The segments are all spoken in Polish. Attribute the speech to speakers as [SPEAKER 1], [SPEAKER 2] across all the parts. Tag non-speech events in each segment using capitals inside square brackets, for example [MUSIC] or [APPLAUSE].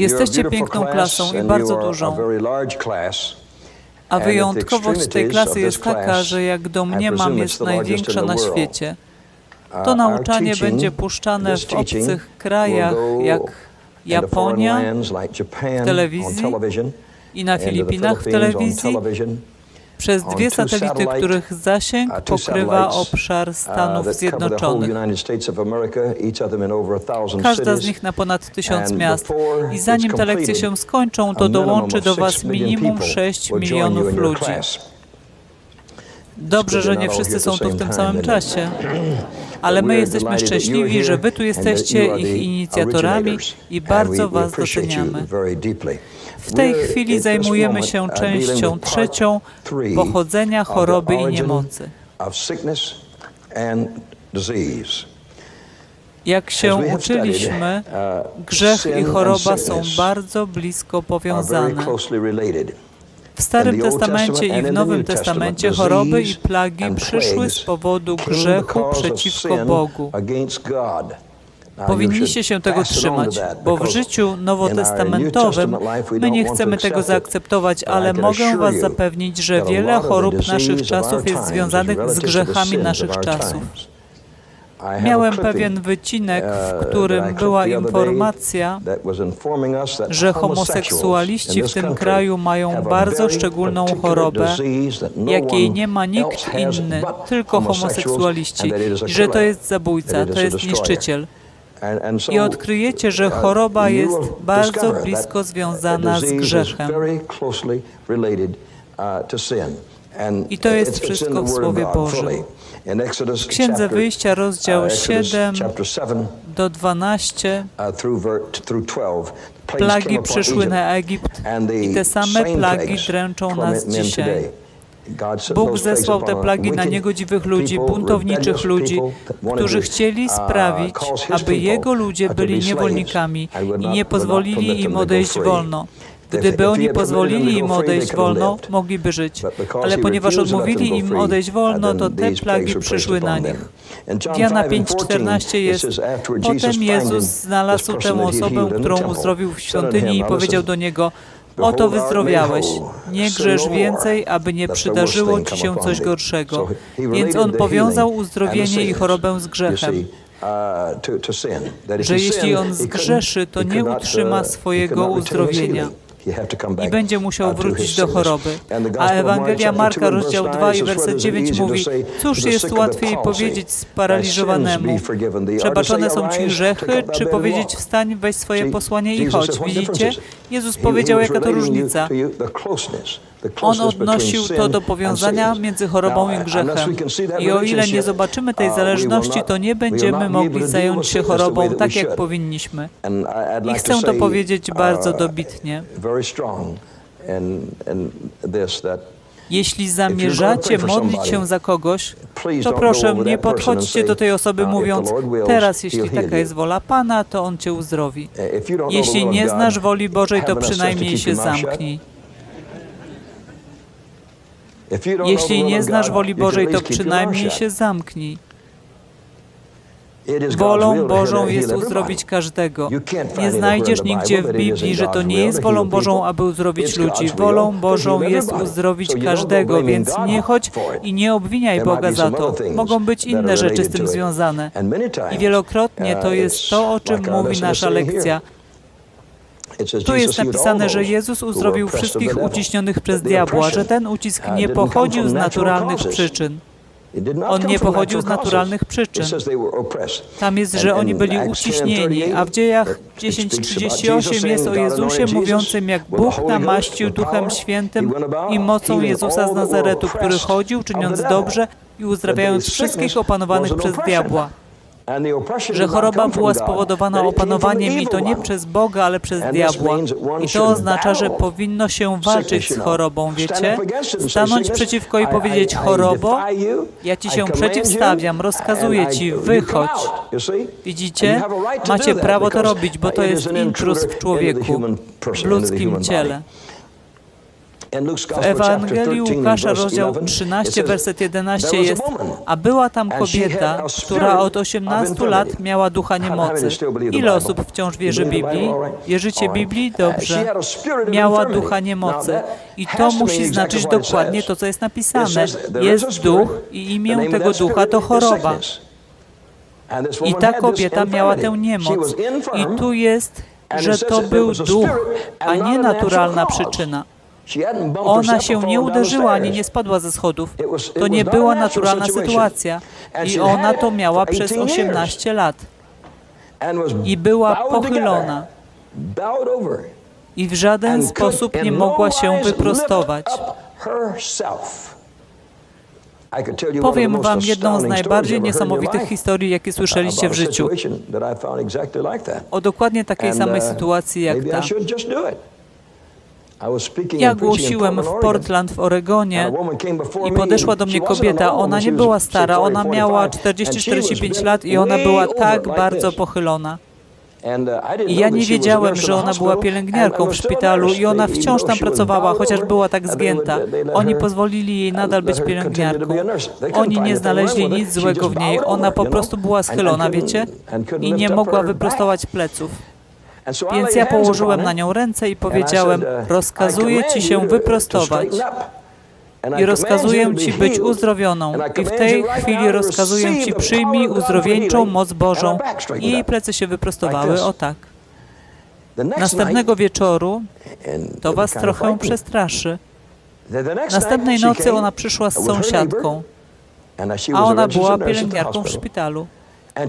[SPEAKER 1] Jesteście piękną klasą i bardzo dużą. A wyjątkowość tej klasy jest taka, że jak domniemam jest największa na świecie. To nauczanie będzie puszczane w obcych krajach jak Japonia w telewizji i na Filipinach w telewizji przez dwie satelity, których zasięg pokrywa obszar Stanów Zjednoczonych. Każda z nich na ponad tysiąc miast. I zanim te lekcje się skończą, to dołączy do Was minimum 6 milionów ludzi. Dobrze, że nie wszyscy są tu w tym samym czasie, [CLEARS THROAT] ale my jesteśmy szczęśliwi, że Wy tu jesteście ich inicjatorami i bardzo Was doceniamy. W tej chwili zajmujemy się częścią trzecią pochodzenia choroby i niemocy. Jak się uczyliśmy, grzech i choroba są bardzo blisko powiązane. W Starym Testamencie i w Nowym Testamencie choroby i plagi przyszły z powodu grzechu przeciwko Bogu. Powinniście się tego trzymać, bo w życiu nowotestamentowym my nie chcemy tego zaakceptować, ale mogę Was zapewnić, że wiele chorób naszych czasów jest związanych z grzechami naszych czasów. Miałem pewien wycinek, w którym była informacja, że homoseksualiści w tym kraju mają bardzo szczególną chorobę, jakiej nie ma nikt inny, tylko homoseksualiści, i że to jest zabójca, to jest niszczyciel. I odkryjecie, że choroba jest bardzo blisko związana z grzechem. I to jest wszystko w Słowie Bożym. W Księdze Wyjścia, rozdział 7 do 12, plagi przyszły na Egipt i te same plagi dręczą nas dzisiaj. Bóg zesłał te plagi na niegodziwych ludzi, buntowniczych ludzi, którzy chcieli sprawić, aby Jego ludzie byli niewolnikami i nie pozwolili im odejść wolno. Gdyby oni pozwolili im odejść wolno, mogliby żyć. Ale ponieważ odmówili im odejść wolno, to te plagi przyszły na nich. Jana 5,14 jest Potem Jezus znalazł tę osobę, którą uzdrowił w świątyni i powiedział do niego Oto wyzdrowiałeś. Nie grzesz więcej, aby nie przydarzyło ci się coś gorszego. Więc on powiązał uzdrowienie i chorobę z grzechem. Że jeśli on zgrzeszy, to nie utrzyma swojego uzdrowienia [LAUGHS] i będzie musiał wrócić do choroby. A Ewangelia Marka, rozdział 2 i werset 9 mówi, cóż jest łatwiej powiedzieć sparaliżowanemu, przebaczone są ci grzechy, czy powiedzieć wstań, weź swoje posłanie i chodź. Widzicie? Jezus powiedział, jaka to różnica. On odnosił to do powiązania między chorobą i grzechem. I o ile nie zobaczymy tej zależności, to nie będziemy mogli zająć się chorobą tak, jak powinniśmy. I chcę to powiedzieć bardzo dobitnie. Jeśli zamierzacie modlić się za kogoś, to proszę nie podchodźcie do tej osoby mówiąc, teraz jeśli taka jest wola Pana, to On Cię uzdrowi. Jeśli nie znasz woli Bożej, to przynajmniej się zamknij. Jeśli nie znasz woli Bożej, to przynajmniej się zamknij. Wolą Bożą jest uzdrowić każdego. Nie znajdziesz nigdzie w Biblii, że to nie jest wolą Bożą, aby uzdrowić ludzi. Wolą Bożą jest uzdrowić każdego, więc nie chodź i nie obwiniaj Boga za to. Mogą być inne rzeczy z tym związane. I wielokrotnie to jest to, o czym mówi nasza lekcja. Tu jest napisane, że Jezus uzdrowił wszystkich uciśnionych przez diabła, że ten ucisk nie pochodził z naturalnych przyczyn. On nie pochodził z naturalnych przyczyn. Tam jest, że oni byli uciśnieni, a w dziejach 10.38 jest o Jezusie mówiącym, jak Bóg namaścił Duchem Świętym i mocą Jezusa z Nazaretu, który chodził, czyniąc dobrze i uzdrawiając wszystkich opanowanych przez diabła że choroba była spowodowana opanowaniem i to nie przez Boga, ale przez diabła. I to oznacza, że powinno się walczyć z chorobą, wiecie? Stanąć przeciwko i powiedzieć, chorobo, ja ci się przeciwstawiam, rozkazuję ci, wychodź. Widzicie? Macie prawo to robić, bo to jest intruz w człowieku, w ludzkim ciele. W Ewangelii Łukasza, rozdział 13, werset 11 jest, a była tam kobieta, która od 18 lat miała ducha niemocy. Ile osób wciąż wierzy Biblii? Wierzycie Biblii? Dobrze. Miała ducha niemocy. I to musi znaczyć dokładnie to, co jest napisane. Jest duch i imię tego ducha to choroba. I ta kobieta miała tę niemoc. I tu jest, że to był duch, a nie naturalna przyczyna. Ona się nie uderzyła ani nie spadła ze schodów. To nie była naturalna sytuacja. I ona to miała przez 18 lat. I była pochylona. I w żaden sposób nie mogła się wyprostować. Powiem Wam jedną z najbardziej niesamowitych historii, jakie słyszeliście w życiu. O dokładnie takiej samej sytuacji jak ta. Ja głosiłem w Portland w Oregonie i podeszła do mnie kobieta. Ona nie była stara, ona miała 40-45 lat i ona była tak bardzo pochylona. I ja nie wiedziałem, że ona była pielęgniarką w szpitalu i ona wciąż tam pracowała, chociaż była tak zgięta. Oni pozwolili jej nadal być pielęgniarką. Oni nie znaleźli nic złego w niej. Ona po prostu była schylona, wiecie? I nie mogła wyprostować pleców. Więc ja położyłem na nią ręce i powiedziałem, rozkazuję ci się wyprostować. I rozkazuję Ci być uzdrowioną. I w tej chwili rozkazuję Ci przyjmij uzdrowieńczą moc Bożą. I jej plecy się wyprostowały, o tak. Następnego wieczoru to Was trochę przestraszy. Następnej nocy ona przyszła z sąsiadką, a ona była pielęgniarką w szpitalu.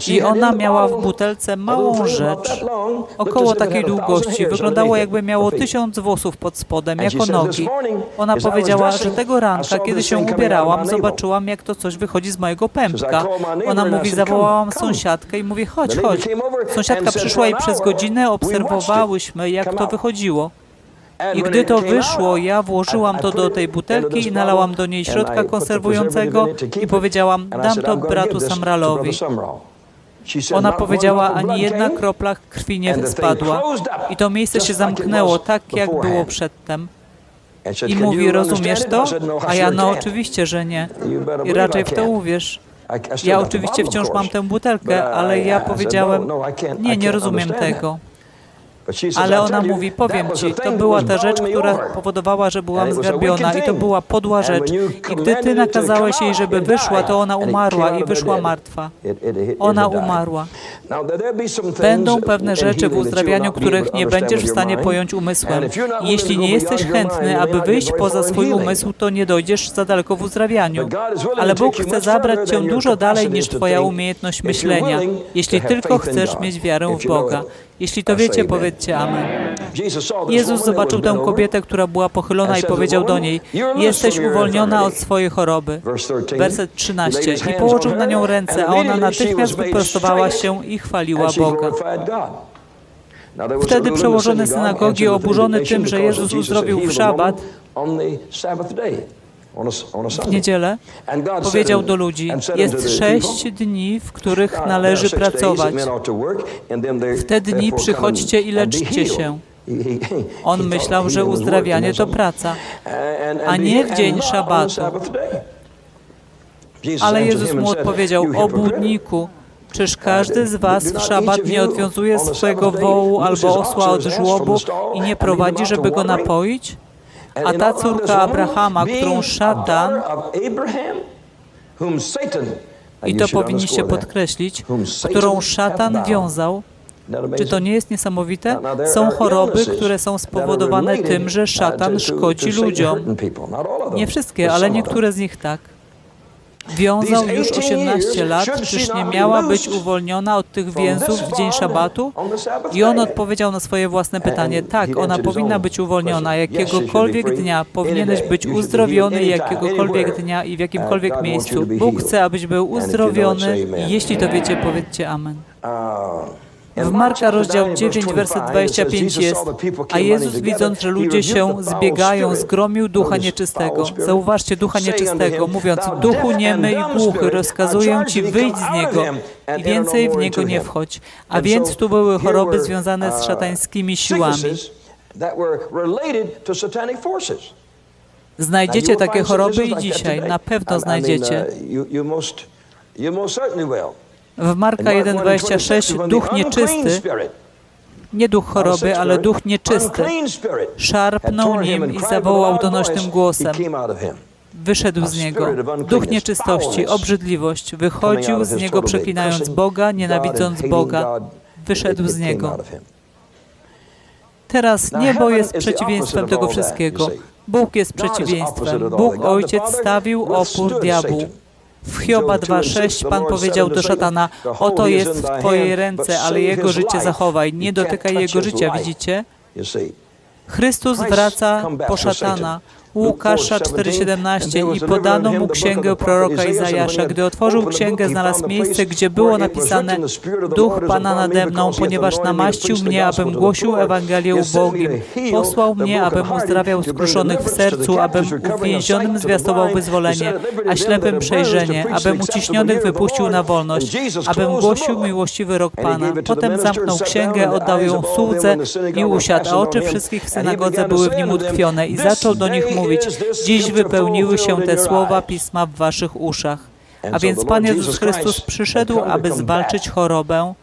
[SPEAKER 1] I ona miała w butelce małą rzecz, około takiej długości. Wyglądało jakby miało tysiąc włosów pod spodem, jako nogi. Ona powiedziała, że tego ranka, kiedy się ubierałam, zobaczyłam, jak to coś wychodzi z mojego pępka. Ona mówi, zawołałam sąsiadkę i mówi, chodź, chodź. Sąsiadka przyszła i przez godzinę obserwowałyśmy, jak to wychodziło. I gdy to wyszło, ja włożyłam to do tej butelki i nalałam do niej środka konserwującego i powiedziałam, dam to bratu Samralowi. Ona powiedziała, ani jedna kropla krwi nie spadła. I to miejsce się zamknęło tak, jak było przedtem. I mówi, rozumiesz to? A ja, no oczywiście, że nie. I raczej w to uwierz. Ja oczywiście wciąż mam tę butelkę, ale ja powiedziałem, nie, nie rozumiem tego. Ale ona mówi, powiem ci, to była ta rzecz, która powodowała, że byłam zgarbiona i to była podła rzecz. I gdy ty nakazałeś jej, żeby wyszła, to ona umarła i wyszła martwa. Ona umarła. Będą pewne rzeczy w uzdrawianiu, których nie będziesz w stanie pojąć umysłem. Jeśli nie jesteś chętny, aby wyjść poza swój umysł, to nie dojdziesz za daleko w uzdrawianiu. Ale Bóg chce zabrać cię dużo dalej niż twoja umiejętność myślenia, jeśli tylko chcesz mieć wiarę w Boga. Jeśli to wiecie, powiedzcie Amen. Jezus zobaczył tę kobietę, która była pochylona i powiedział do niej, jesteś uwolniona od swojej choroby. Werset 13. I położył na nią ręce, a ona natychmiast wyprostowała się i chwaliła Boga. Wtedy przełożony synagogi, oburzony tym, że Jezus uzdrowił w szabat, w niedzielę, powiedział do ludzi, jest sześć dni, w których należy pracować. W te dni przychodźcie i leczcie się. On myślał, że uzdrawianie to praca, a nie w dzień szabatu. Ale Jezus mu odpowiedział, obłudniku, Czyż każdy z was w szabat nie odwiązuje swojego wołu albo osła od żłobu i nie prowadzi, żeby go napoić? A ta córka Abrahama, którą szatan, i to powinniście podkreślić, którą szatan wiązał, czy to nie jest niesamowite? Są choroby, które są spowodowane tym, że szatan szkodzi ludziom. Nie wszystkie, ale niektóre z nich tak. Wiązał już 18 lat, czyż nie miała być uwolniona od tych więzów w dzień szabatu? I on odpowiedział na swoje własne pytanie, tak, ona powinna być uwolniona. jakiegokolwiek dnia, powinieneś być uzdrowiony jakiegokolwiek dnia i w jakimkolwiek miejscu. Bóg chce, abyś był uzdrowiony. i jeśli to wiecie, powiedzcie Amen. W Marka rozdział 9, werset 25 jest, a Jezus widząc, że ludzie się zbiegają, zgromił ducha nieczystego. Zauważcie ducha nieczystego, mówiąc, duchu niemy i głuchy, rozkazuję ci wyjść z niego i więcej w niego nie wchodź. A więc tu były choroby związane z szatańskimi siłami. Znajdziecie takie choroby i dzisiaj, na pewno znajdziecie. W Marka 1,26 duch nieczysty, nie duch choroby, ale duch nieczysty, szarpnął nim i zawołał donośnym głosem. Wyszedł z niego. Duch nieczystości, obrzydliwość, wychodził z niego przeklinając Boga, nienawidząc Boga. Wyszedł z niego. Teraz niebo jest przeciwieństwem tego wszystkiego. Bóg jest przeciwieństwem. Bóg Ojciec stawił opór diabłu. W Hioba 2,6 Pan powiedział do szatana, oto jest w Twojej ręce, ale jego życie zachowaj, nie dotykaj jego życia, widzicie? Chrystus wraca po szatana. Łukasza 4,17 i podano mu księgę proroka Izajasza. Gdy otworzył księgę, znalazł miejsce, gdzie było napisane Duch Pana nade mną, ponieważ namaścił mnie, abym głosił Ewangelię ubogim. Posłał mnie, abym uzdrawiał skruszonych w sercu, abym uwięzionym zwiastował wyzwolenie, a ślepym przejrzenie, abym uciśnionych wypuścił na wolność, abym głosił miłościwy rok Pana. Potem zamknął księgę, oddał ją słudze i usiadł, a oczy wszystkich w synagodze były w nim utkwione i zaczął do nich mówić, mówić, dziś wypełniły się te słowa Pisma w waszych uszach. A więc Pan Jezus Chrystus przyszedł, aby zwalczyć chorobę,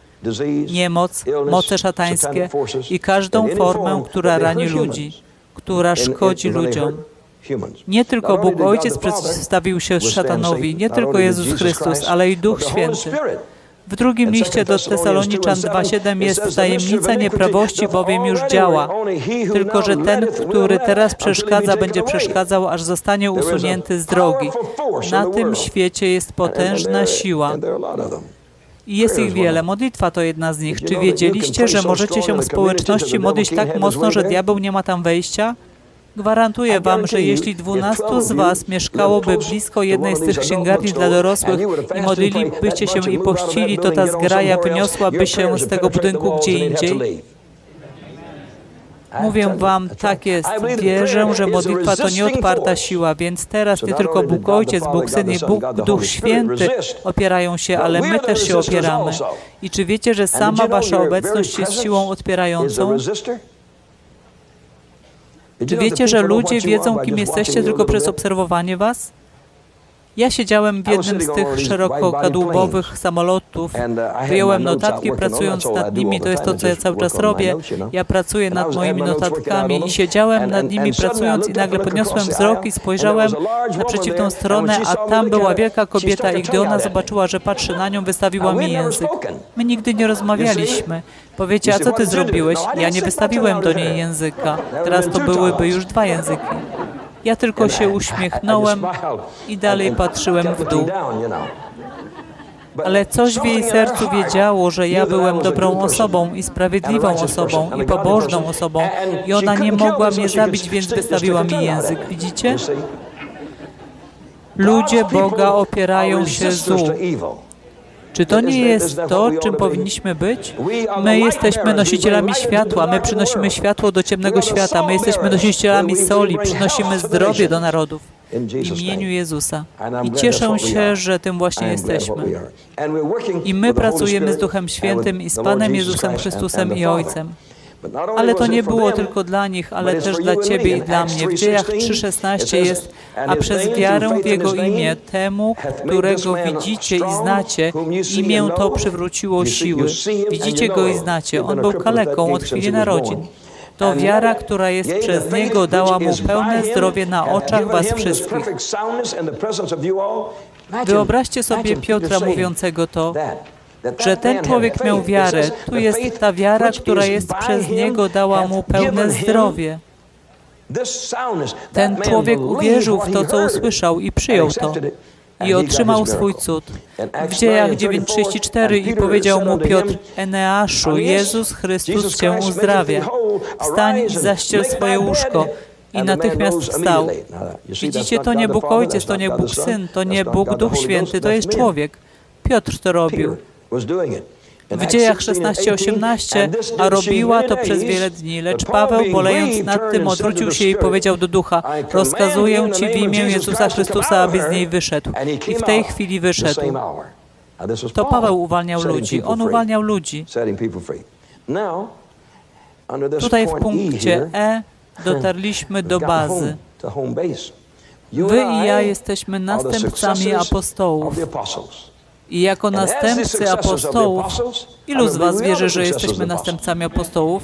[SPEAKER 1] niemoc, moce szatańskie i każdą formę, która rani ludzi, która szkodzi ludziom. Nie tylko Bóg Ojciec przeciwstawił się szatanowi, nie tylko Jezus Chrystus, ale i Duch Święty. W drugim liście do Tesaloniczan 2,7 jest tajemnica nieprawości, bowiem już działa. Tylko, że ten, który teraz przeszkadza, będzie przeszkadzał, aż zostanie usunięty z drogi. Na tym świecie jest potężna siła. I jest ich wiele. Modlitwa to jedna z nich. Czy wiedzieliście, że możecie się w społeczności modlić tak mocno, że diabeł nie ma tam wejścia? Gwarantuję Wam, że jeśli dwunastu z Was mieszkałoby blisko jednej z tych księgarni dla dorosłych i modlilibyście się i pościli, to ta zgraja wyniosłaby się z tego budynku gdzie indziej. Mówię Wam, tak jest. Wierzę, że modlitwa to nieodparta siła, więc teraz nie tylko Bóg Ojciec, Bóg Syn i Bóg Duch Święty opierają się, ale my też się opieramy. I czy wiecie, że sama Wasza obecność jest siłą odpierającą? Czy wiecie, że ludzie wiedzą, kim jesteście tylko przez obserwowanie was? Ja siedziałem w jednym z tych szerokokadłubowych samolotów, wyjąłem notatki pracując nad nimi, to jest to, co ja cały czas robię. Ja pracuję nad moimi notatkami i siedziałem nad nimi pracując i nagle podniosłem wzrok i spojrzałem na przeciwną stronę, a tam była wielka kobieta i gdy ona zobaczyła, że patrzy na nią, wystawiła mi język. My nigdy nie rozmawialiśmy. Powiecie, a co ty zrobiłeś? Ja nie wystawiłem do niej języka. Teraz to byłyby już dwa języki. Ja tylko się uśmiechnąłem i dalej patrzyłem w dół. Ale coś w jej sercu wiedziało, że ja byłem dobrą osobą i sprawiedliwą osobą i pobożną osobą i ona nie mogła mnie zabić, więc wystawiła mi język. Widzicie? Ludzie Boga opierają się złu. Czy to nie jest to, czym powinniśmy być? My jesteśmy nosicielami światła, my przynosimy światło do ciemnego świata, my jesteśmy nosicielami soli, przynosimy zdrowie do narodów w imieniu Jezusa. I cieszę się, że tym właśnie jesteśmy. I my pracujemy z Duchem Świętym i z Panem Jezusem Chrystusem i Ojcem. Ale to nie było tylko dla nich, ale też dla Ciebie i dla mnie. W dziejach 3,16 jest, a przez wiarę w Jego imię, temu, którego widzicie i znacie, imię to przywróciło siły. Widzicie Go i znacie. On był kaleką od chwili narodzin. To wiara, która jest przez Niego, dała Mu pełne zdrowie na oczach Was wszystkich. Wyobraźcie sobie Piotra mówiącego to, że ten człowiek miał wiarę. Tu jest ta wiara, która jest przez niego dała mu pełne zdrowie. Ten człowiek uwierzył w to, co usłyszał i przyjął to. I otrzymał swój cud. W dziejach 9.34 i powiedział mu Piotr, Eneaszu, Jezus Chrystus Cię uzdrawia. Wstań, zaściel swoje łóżko. I natychmiast wstał. Widzicie, to nie Bóg Ojciec, to nie Bóg Syn, to nie Bóg Duch Święty, to jest człowiek. Piotr to robił. W dziejach 16-18, a robiła to przez wiele dni, lecz Paweł, bolejąc nad tym, odwrócił się i powiedział do ducha, rozkazuję Ci w imię Jezusa Chrystusa, aby z niej wyszedł. I w tej chwili wyszedł. To Paweł uwalniał ludzi, on uwalniał ludzi. Tutaj w punkcie E dotarliśmy do bazy. Wy i ja jesteśmy następcami apostołów. I jako następcy apostołów, ilu z Was wierzy, że jesteśmy następcami apostołów?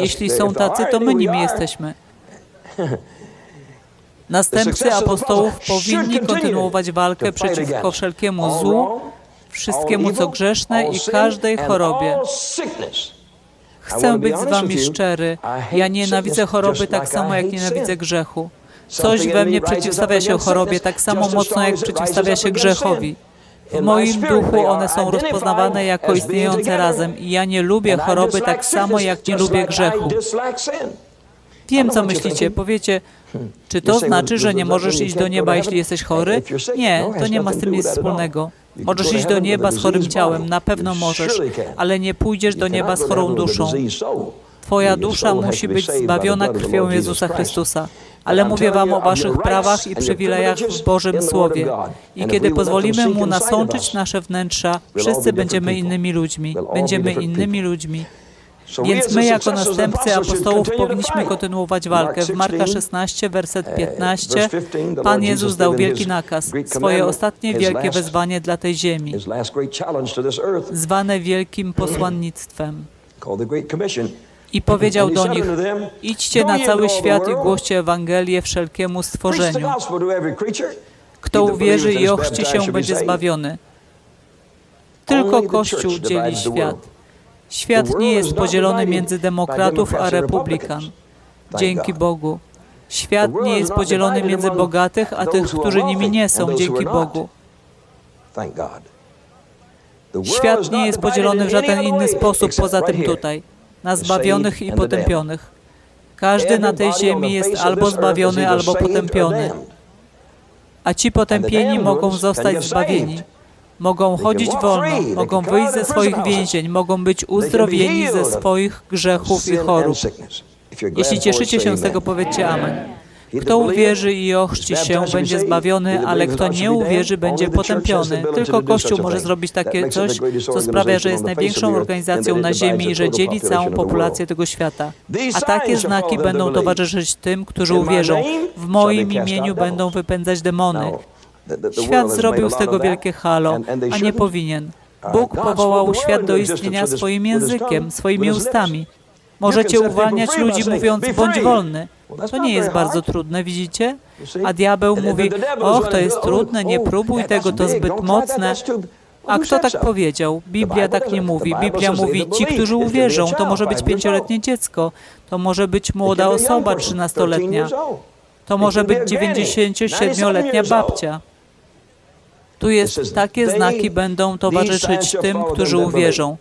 [SPEAKER 1] Jeśli są tacy, to my nimi jesteśmy. [LAUGHS] Następcy apostołów powinni kontynuować walkę przeciwko wszelkiemu złu, wszystkiemu co grzeszne i każdej chorobie. Chcę być z Wami szczery. Ja nienawidzę choroby tak samo, jak nienawidzę grzechu. Coś we mnie przeciwstawia się chorobie tak samo mocno, jak przeciwstawia się grzechowi. W moim duchu one są rozpoznawane jako istniejące razem i ja nie lubię choroby tak samo, jak nie lubię grzechu. Wiem, co myślicie. Powiecie, czy to znaczy, że nie możesz iść do nieba, jeśli jesteś chory? Nie, to nie ma z tym nic wspólnego. Możesz iść do nieba z chorym ciałem, na pewno możesz, ale nie pójdziesz do nieba z chorą duszą. Twoja dusza musi być zbawiona krwią Jezusa Chrystusa. Ale mówię Wam o Waszych prawach i przywilejach w Bożym Słowie. I kiedy pozwolimy Mu nasączyć nasze wnętrza, wszyscy będziemy innymi ludźmi. Będziemy innymi ludźmi. Więc my jako następcy apostołów powinniśmy kontynuować walkę. W Marka 16, werset 15, Pan Jezus dał wielki nakaz, swoje ostatnie wielkie wezwanie dla tej ziemi, zwane wielkim posłannictwem. I powiedział do nich, idźcie na cały świat i głoście Ewangelię wszelkiemu stworzeniu. Kto uwierzy i ochrzci się, będzie zbawiony. Tylko Kościół dzieli świat. Świat nie jest podzielony między demokratów a republikan. Dzięki Bogu. Świat nie jest podzielony między bogatych a tych, którzy nimi nie są. Dzięki Bogu. Świat nie jest podzielony w żaden inny sposób poza tym tutaj, na zbawionych i potępionych. Każdy na tej ziemi jest albo zbawiony, albo potępiony. A ci potępieni mogą zostać zbawieni. Mogą chodzić wolno, mogą wyjść ze swoich więzień, mogą być uzdrowieni ze swoich grzechów i chorób. Jeśli cieszycie się z tego, powiedzcie Amen. Kto uwierzy i ochrzci się, będzie zbawiony, ale kto nie uwierzy, będzie potępiony. Tylko Kościół może zrobić takie coś, co sprawia, że jest największą organizacją na ziemi i że dzieli całą populację tego świata. A takie znaki będą towarzyszyć tym, którzy uwierzą. W moim imieniu będą wypędzać demony. Świat zrobił z tego wielkie halo, a nie powinien. Bóg powołał świat do istnienia swoim językiem, swoimi ustami. Możecie uwalniać ludzi mówiąc, bądź wolny. To nie jest bardzo trudne, widzicie? A diabeł mówi, och, to jest trudne, nie próbuj tego, to zbyt mocne. A kto tak powiedział? Biblia tak nie mówi. Biblia mówi, ci, którzy uwierzą, to może być pięcioletnie dziecko, to może być młoda osoba, trzynastoletnia, to może być 97-letnia babcia. Tu jest, takie znaki będą towarzyszyć tym, którzy uwierzą.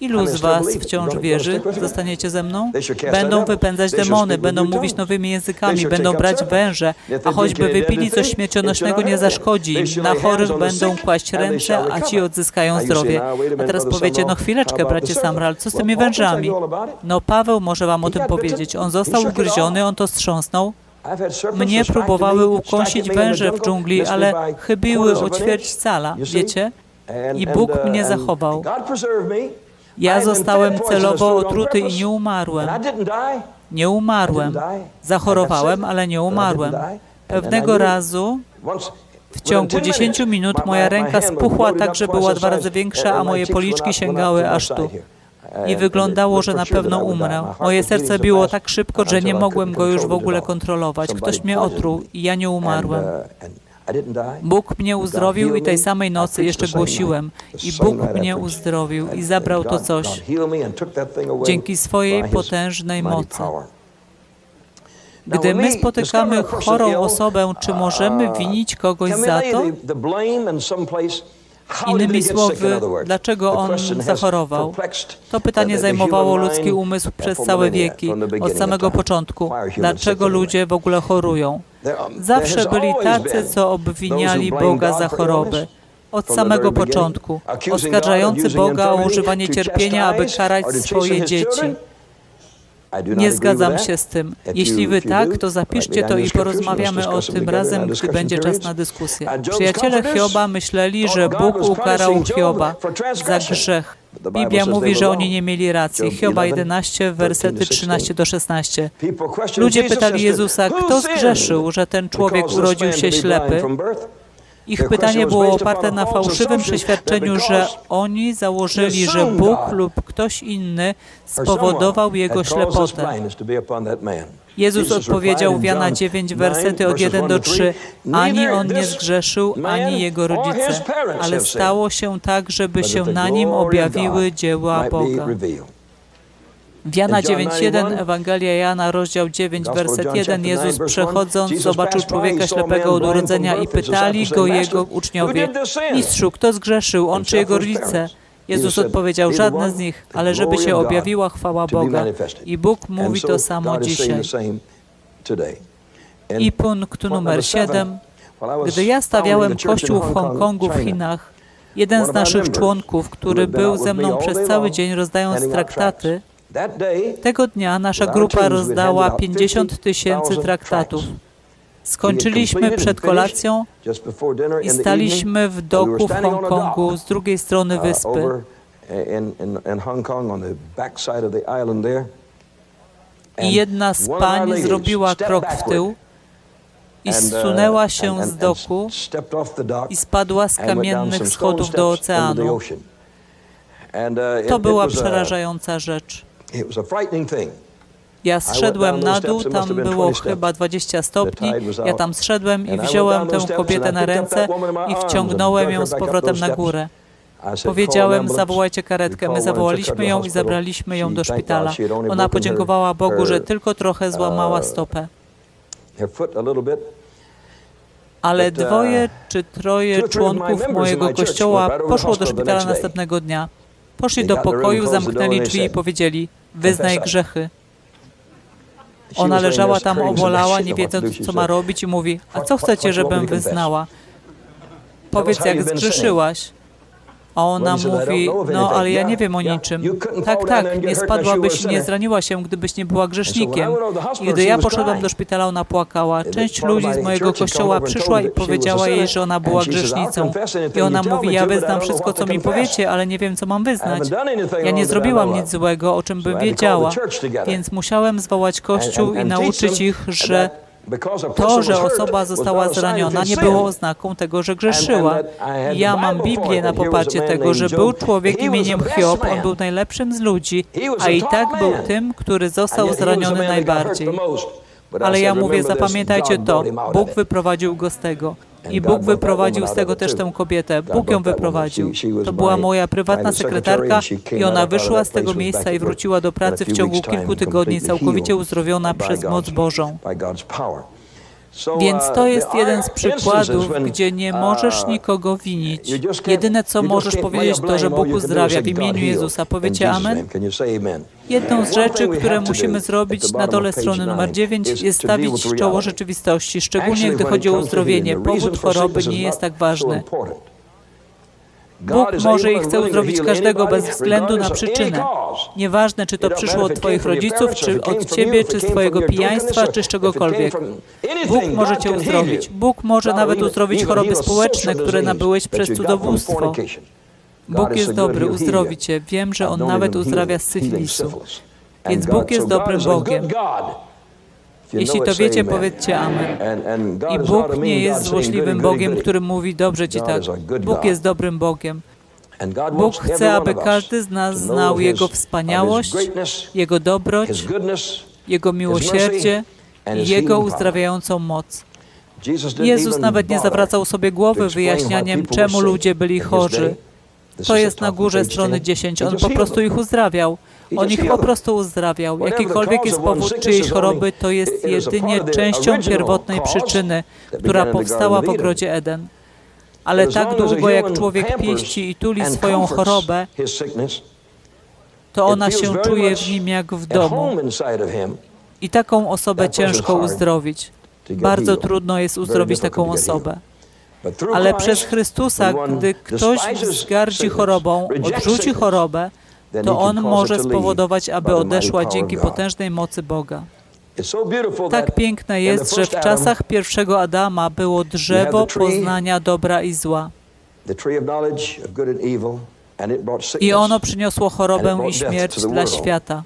[SPEAKER 1] Ilu z Was wciąż wierzy? Zostaniecie ze mną? Będą wypędzać demony, będą mówić nowymi językami, będą brać węże, a choćby wypili coś śmiercionośnego nie zaszkodzi im. Na chorych będą kłaść ręce, a ci odzyskają zdrowie. A teraz powiecie, no chwileczkę, bracie Samral, co z tymi wężami? No Paweł może Wam o tym powiedzieć. On został ugryziony, on to strząsnął. Mnie próbowały ukąsić węże w dżungli, ale chybiły o ćwierć cala, wiecie? I Bóg mnie zachował. Ja zostałem celowo otruty i nie umarłem. Nie umarłem. Zachorowałem, ale nie umarłem. Pewnego razu w ciągu 10 minut moja ręka spuchła tak, że była dwa razy większa, a moje policzki sięgały aż tu. I wyglądało, że na pewno umrę. Moje serce biło tak szybko, że nie mogłem go już w ogóle kontrolować. Ktoś mnie otruł i ja nie umarłem. Bóg mnie uzdrowił i tej samej nocy jeszcze głosiłem. I Bóg mnie uzdrowił i zabrał to coś dzięki swojej potężnej mocy. Gdy my spotykamy chorą osobę, czy możemy winić kogoś za to? Innymi słowy, dlaczego on zachorował? To pytanie zajmowało ludzki umysł przez całe wieki, od samego początku. Dlaczego ludzie w ogóle chorują? Zawsze byli tacy, co obwiniali Boga za choroby. Od samego początku, oskarżający Boga o używanie cierpienia, aby karać swoje dzieci. Nie zgadzam się z tym. Jeśli wy tak, to zapiszcie to i porozmawiamy o tym razem, gdy będzie czas na dyskusję. Przyjaciele Hioba myśleli, że Bóg ukarał Hioba za grzech. Biblia mówi, że oni nie mieli racji. Hioba 11, wersety 13 do 16. Ludzie pytali Jezusa, kto zgrzeszył, że ten człowiek urodził się ślepy? Ich pytanie było oparte na fałszywym przeświadczeniu, że oni założyli, że Bóg lub ktoś inny spowodował jego ślepotę. Jezus odpowiedział w Jana 9, wersety od 1 do 3. Ani on nie zgrzeszył, ani jego rodzice, ale stało się tak, żeby się na nim objawiły dzieła Boga. W Jana 9.1, Ewangelia Jana, rozdział 9, werset 1, Jezus przechodząc zobaczył człowieka ślepego od urodzenia i pytali go jego uczniowie, Mistrzu, kto zgrzeszył, on czy jego rodzice? Jezus odpowiedział, żadne z nich, ale żeby się objawiła chwała Boga. I Bóg mówi to samo dzisiaj. I punkt numer 7. Gdy ja stawiałem kościół w Hongkongu w Chinach, jeden z naszych członków, który był ze mną przez cały dzień rozdając traktaty, tego dnia nasza grupa rozdała 50 tysięcy traktatów. Skończyliśmy przed kolacją i staliśmy w doku w Hongkongu z drugiej strony wyspy. I jedna z pań zrobiła krok w tył i zsunęła się z doku i spadła z kamiennych schodów do oceanu. To była przerażająca rzecz. Ja zszedłem na dół, tam było chyba 20 stopni. Ja tam zszedłem i wziąłem tę kobietę na ręce i wciągnąłem ją z powrotem na górę. Powiedziałem, zawołajcie karetkę. My zawołaliśmy ją i zabraliśmy ją do szpitala. Ona podziękowała Bogu, że tylko trochę złamała stopę. Ale dwoje czy troje członków mojego kościoła poszło do szpitala następnego dnia. Poszli do pokoju, zamknęli drzwi i powiedzieli, wyznaj grzechy. Ona leżała tam obolała, nie wiedząc, co ma robić i mówi, a co chcecie, żebym wyznała? Powiedz, jak zgrzeszyłaś. A ona mówi, no ale ja nie wiem o niczym. Tak, tak, nie spadłabyś i nie zraniła się, gdybyś nie była grzesznikiem. I gdy ja poszedłem do szpitala, ona płakała. Część ludzi z mojego kościoła przyszła i powiedziała jej, że ona była grzesznicą. I ona mówi, ja wyznam wszystko, co mi powiecie, ale nie wiem, co mam wyznać. Ja nie zrobiłam nic złego, o czym bym wiedziała. Więc musiałem zwołać kościół i nauczyć ich, że to, że osoba została zraniona, nie było oznaką tego, że grzeszyła. Ja mam Biblię na poparcie tego, że był człowiek imieniem Hiob, on był najlepszym z ludzi, a i tak był tym, który został zraniony najbardziej. Ale ja mówię, zapamiętajcie to, Bóg wyprowadził go z tego. I Bóg wyprowadził z tego też tę kobietę. Bóg ją wyprowadził. To była moja prywatna sekretarka i ona wyszła z tego miejsca i wróciła do pracy w ciągu kilku tygodni całkowicie uzdrowiona przez moc Bożą. Więc to jest jeden z przykładów, gdzie nie możesz nikogo winić. Jedyne, co możesz powiedzieć, to, że Bóg uzdrawia w imieniu Jezusa. Powiecie Amen? Jedną z rzeczy, które musimy zrobić na dole strony numer 9, jest stawić czoło rzeczywistości, szczególnie gdy chodzi o uzdrowienie. Powód choroby nie jest tak ważny. Bóg może i chce uzdrowić każdego bez względu na przyczynę. Nieważne, czy to przyszło od Twoich rodziców, czy od Ciebie, czy z Twojego pijaństwa, czy z czegokolwiek. Bóg może Cię uzdrowić. Bóg może nawet uzdrowić choroby społeczne, które nabyłeś przez cudobóstwo. Bóg jest dobry, uzdrowi Cię. Wiem, że On nawet uzdrawia z syfilisu. Więc Bóg jest dobrym Bogiem. Jeśli to wiecie, powiedzcie Amen. I Bóg nie jest złośliwym Bogiem, który mówi, dobrze Ci tak. Bóg jest dobrym Bogiem. Bóg chce, aby każdy z nas znał Jego wspaniałość, Jego dobroć, Jego miłosierdzie i Jego uzdrawiającą moc. Jezus nawet nie zawracał sobie głowy wyjaśnianiem, czemu ludzie byli chorzy. To jest na górze strony 10. On po prostu ich uzdrawiał. On ich po prostu uzdrawiał. Jakikolwiek jest powód czyjejś choroby, to jest jedynie częścią pierwotnej przyczyny, która powstała w ogrodzie Eden. Ale tak długo, jak człowiek pieści i tuli swoją chorobę, to ona się czuje w nim jak w domu. I taką osobę ciężko uzdrowić. Bardzo trudno jest uzdrowić taką osobę. Ale przez Chrystusa, gdy ktoś wzgardzi chorobą, odrzuci chorobę, to On może spowodować, aby odeszła dzięki potężnej mocy Boga. Tak piękne jest, że w czasach pierwszego Adama było drzewo poznania dobra i zła. I ono przyniosło chorobę i śmierć dla świata.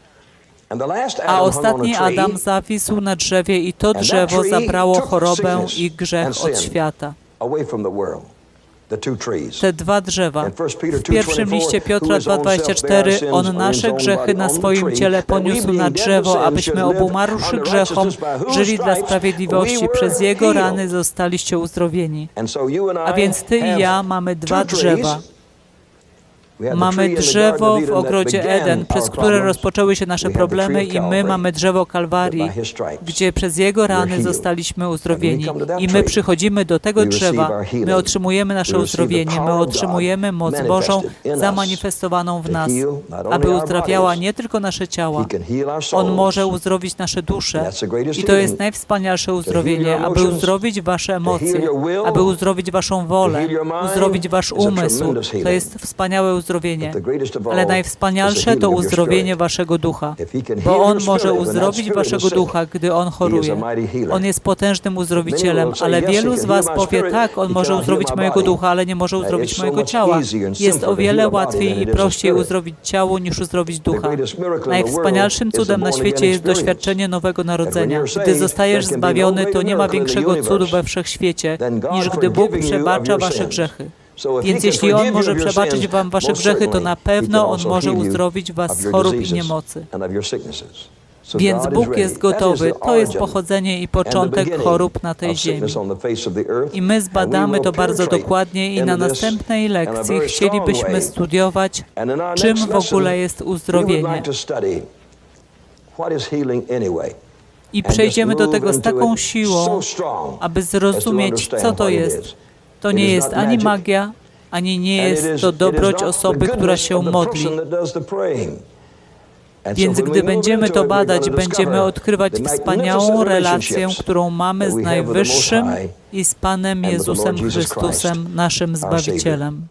[SPEAKER 1] A ostatni Adam zawisł na drzewie i to drzewo zabrało chorobę i grzech od świata. Te dwa drzewa. W pierwszym liście Piotra 2,24 On nasze grzechy na swoim ciele poniósł na drzewo, abyśmy obumarłszy grzechom żyli dla sprawiedliwości. Przez Jego rany zostaliście uzdrowieni. A więc Ty i ja mamy dwa drzewa. Mamy drzewo w ogrodzie Eden, przez które rozpoczęły się nasze problemy i my mamy drzewo Kalwarii, gdzie przez Jego rany zostaliśmy uzdrowieni. I my przychodzimy do tego drzewa, my otrzymujemy nasze uzdrowienie, my otrzymujemy moc Bożą zamanifestowaną w nas, aby uzdrawiała nie tylko nasze ciała. On może uzdrowić nasze dusze. I to jest najwspanialsze uzdrowienie, aby uzdrowić wasze emocje, aby uzdrowić waszą wolę, uzdrowić wasz umysł. To jest wspaniałe uzdrowienie uzdrowienie, ale najwspanialsze to uzdrowienie waszego ducha, bo On może uzdrowić waszego ducha, gdy On choruje. On jest potężnym uzdrowicielem, ale wielu z was powie, tak, On może uzdrowić mojego ducha, ale nie może uzdrowić mojego ciała. Jest o wiele łatwiej i prościej uzdrowić ciało, niż uzdrowić ducha. Najwspanialszym cudem na świecie jest doświadczenie nowego narodzenia. Gdy zostajesz zbawiony, to nie ma większego cudu we wszechświecie, niż gdy Bóg przebacza wasze grzechy. Więc jeśli On może przebaczyć wam wasze grzechy, to na pewno On może uzdrowić was z chorób i niemocy. Więc Bóg jest gotowy. To jest pochodzenie i początek chorób na tej ziemi. I my zbadamy to bardzo dokładnie i na następnej lekcji chcielibyśmy studiować, czym w ogóle jest uzdrowienie. I przejdziemy do tego z taką siłą, aby zrozumieć, co to jest. To nie jest ani magia, ani nie jest to dobroć osoby, która się modli. Więc gdy będziemy to badać, będziemy odkrywać wspaniałą relację, którą mamy z Najwyższym i z Panem Jezusem Chrystusem, naszym Zbawicielem.